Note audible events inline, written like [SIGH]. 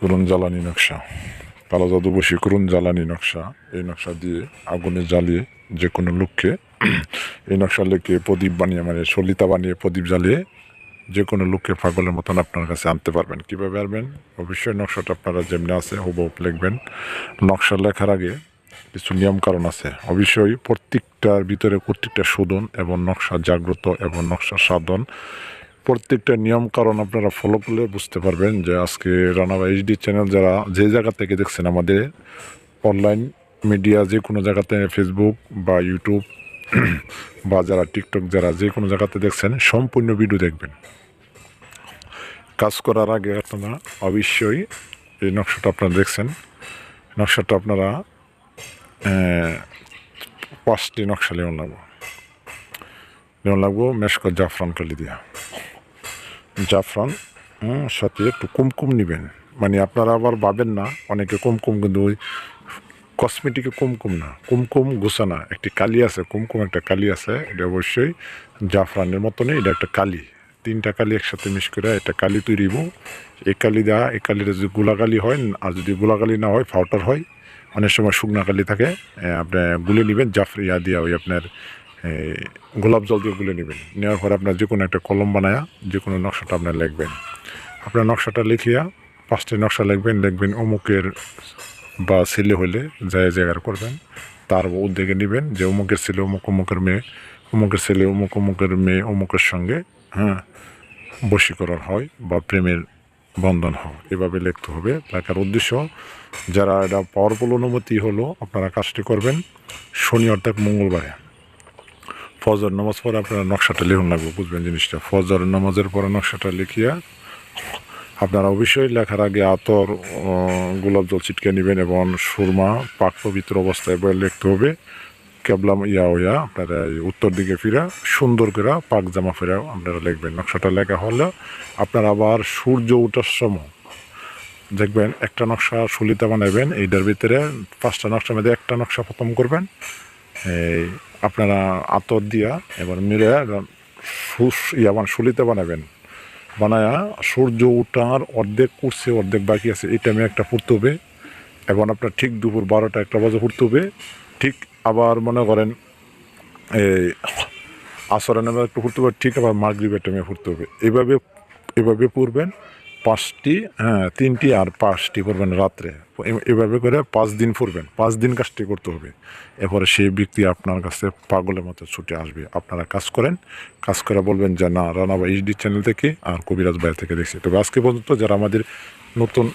করুন জ্বালানি নকশা। কালো জাদু বসি করুন জ্বালানি নকশা। এই নকশা দিয়ে আগুনে জ্বালিয়ে যে কোনো লোককে এই নকশা লেখে প্রদীপ বানিয়ে মানে সলিতা বানিয়ে প্রদীপ জ্বালিয়ে যে কোনো লোককে পাগলের মতন আপনার কাছে আনতে পারবেন। কীভাবে পারবেন অবশ্যই নকশাটা আপনারা যেমনি আছে হুবহুব লিখবেন। নকশা লেখার আগে কিছু নিয়ম কারণ আছে। অবশ্যই প্রত্যেকটার ভিতরে প্রত্যেকটা শোধন এবং নকশা জাগ্রত এবং নকশা সাধন প্রত্যেকটা নিয়ম কারণ আপনারা ফলো করলে বুঝতে পারবেন যে আজকে রানাবা এইচডি চ্যানেল যারা যে জায়গা থেকে দেখছেন আমাদের অনলাইন মিডিয়া যে কোনো জায়গাতে ফেসবুক বা ইউটিউব [CLEARS THROAT] বা যারা টিকটক যারা যে কোনো জায়গাতে দেখছেন, সম্পূর্ণ ভিডিও দেখবেন। কাজ করার আগে আপনারা অবশ্যই এই নকশাটা আপনারা দেখছেন। নকশাটা আপনারা পাঁচটি নকশা লেমন লাগবো। লেমন লাগবো মেশকর জাফরান কালি দিয়া জাফরান সাথে একটু কুমকুম নেবেন। মানে আপনারা আবার ভাবেন না, অনেকে কুমকুম কিন্তু ওই কসমেটিকে কুমকুম না। কুমকুম গুছানা, একটি কালি আছে, কুমকুম একটা কালি আছে, এটা অবশ্যই জাফরানের মতনই, এটা একটা কালি। তিনটা কালি একসাথে মিশ করে একটা কালি তৈরি হইব। এই কালি দেওয়া এই কালিটা যদি গোলাকালি হয়, আর যদি গোলাকালি না হয় ফাউটার হয়, অনেক সময় শুকনা কালি থাকে আপনি গুলে নেবেন, জাফর ইয়া দিয়া ওই আপনার গোলাপ জল দিয়ে গুলে নেবেন। নেওয়ার পরে আপনার যে কোনো একটা কলম বানায়া যে কোনো নকশাটা আপনার লিখবেন। আপনার নকশাটা লিখিয়া পাঁচটি নকশা লিখবেন লিখবেন অমুকের বা ছেলে হলে যায় জায়গার করবেন, তার উদ্যোগে নেবেন যে অমুকের ছেলে অমুক, অমুকের মেয়ে, অমুকের ছেলে অমুক, অমুকের মেয়ে অমুকের সঙ্গে হ্যাঁ বশীকরণ হয় বা প্রেমের বন্ধন হয়। এভাবে লিখতে হবে। লেখার উদ্দেশ্য, যারা এটা পাওয়ারফুল অনুমতি হলো, আপনারা কাজটি করবেন। শনি অর্থাৎ মঙ্গলবারে। ফজর নামাজ পরে আপনারা নকশাটা লিখুন লাগবে, বুঝবেন জিনিসটা। ফজর নামাজের পরে নকশাটা লিখিয়া আপনারা অবশ্যই লেখার আগে আতর গোলাপ জল ছিটকে নেবেন এবং সুরমা পাক পবিত্র অবস্থায় বয়ে লিখতে হবে। কেবলাম ইয়া ইয়া আপনারা উত্তর দিকে ফিরা, সুন্দর করে পাক জামা ফেরা আপনারা লিখবেন। নকশাটা লেখা হলে আপনারা আবার সূর্য ওঠার সময় দেখবেন একটা নকশা সুলিতা বানাবেন এইটার ভিতরে পাঁচটা নকশার মধ্যে একটা নকশা প্রথম করবেন। এই আপনারা আতর দিয়া এবার মিলে ইয়া মানে সুলিতা বানাবেন। বানায়া সূর্য ওঠার অর্ধেক উঠছে অর্ধেক বাকি আছে। এই টাইমে একটা পড়তে হবে। এবং আপনার ঠিক দুপুর বারোটা একটা বাজে পড়তে হবে। ঠিক আবার মনে করেন, এই আসরের নামে একটু পড়তে হবে, ঠিক আবার মাগরিবের টাইমে পড়তে হবে। এভাবে এভাবে পড়বেন, পাঁচটি হ্যাঁ তিনটি আর পাঁচটি করবেন রাত্রে। এভাবে করে পাঁচ দিন ফুরবেন। পাঁচ দিন কাজটি করতে হবে। এরপরে সেই ব্যক্তি আপনার কাছে পাগলের মতো ছুটে আসবে। আপনারা কাজ করেন। কাজ করে বলবেন যে, না রানাবা এইচডি চ্যানেল থেকে আর কবিরাজ বাইরে থেকে দেখছি। তবে আজকে পর্যন্ত যারা আমাদের নতুন